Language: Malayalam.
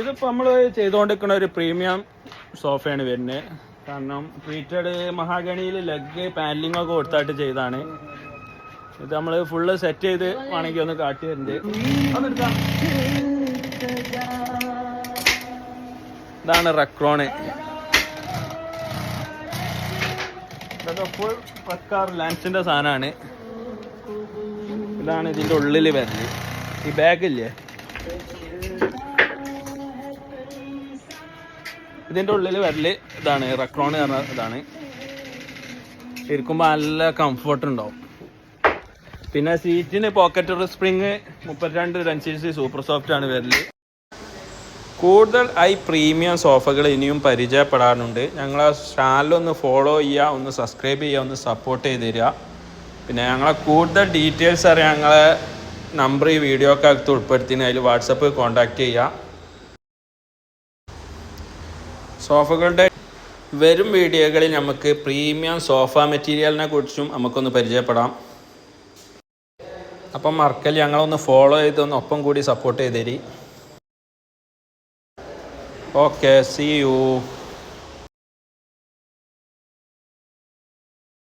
ഇതിപ്പോൾ നമ്മൾ ചെയ്തുകൊണ്ടിരിക്കുന്ന ഒരു പ്രീമിയം സോഫയാണ് വരുന്നത് കാരണം ട്രീറ്റഡ് മഹാഗണിയിൽ ലെഗ് പാനലിംഗ് ഒക്കെ കൊടുത്തായിട്ട് ചെയ്താണ് ഇത് നമ്മൾ ഫുള്ള് സെറ്റ് ചെയ്ത് വേണമെങ്കിൽ ഒന്ന് കാട്ടി വരുന്നത് ഇതാണ് റക്രോണ്. ഇതൊക്കെ ഫുൾ പക്കാർ ലാൻസിന്റെ സാധനമാണ്. ഇതാണ് ഇതിന്റെ ഉള്ളിൽ വരുന്നത്. ഈ ബാഗില്ലേ ഇതിന്റെ ഉള്ളിൽ വരൽ ഇതാണ്. റക്രോൺ പറഞ്ഞ ഇതാണ്. ഇരിക്കുമ്പോൾ നല്ല കംഫർട്ട് ഉണ്ടാവും. പിന്നെ സീറ്റിന് പോക്കറ്റ് സ്പ്രിങ് മുപ്പത്തിരണ്ട് സി സൂപ്പർ സോഫ്റ്റ് ആണ് വരൽ. കൂടുതൽ ഐ പ്രീമിയം സോഫകൾ ഇനിയും പരിചയപ്പെടാനുണ്ട് ഞങ്ങളെ ചാനലൊന്ന് ഫോളോ ചെയ്യുക ഒന്ന് സബ്സ്ക്രൈബ് ചെയ്യുക ഒന്ന് സപ്പോർട്ട് ചെയ്ത് തരിക. പിന്നെ ഞങ്ങളെ കൂടുതൽ ഡീറ്റെയിൽസ് അറിയാൻ ഞങ്ങളെ നമ്പർ ഈ വീഡിയോക്കകത്ത് ഉൾപ്പെടുത്തിന് അതിൽ വാട്സപ്പ് കോൺടാക്റ്റ് ചെയ്യുക. സോഫകളുടെ വരും വീഡിയോകളിൽ നമുക്ക് പ്രീമിയം സോഫ മെറ്റീരിയലിനെ കുറിച്ചും നമുക്കൊന്ന് പരിചയപ്പെടാം. അപ്പം മറക്കൽ ഞങ്ങളൊന്ന് ഫോളോ ചെയ്ത് ഒന്ന് ഒപ്പം കൂടി സപ്പോർട്ട് ചെയ്തേരി. തരി ഓക്കെ സി യു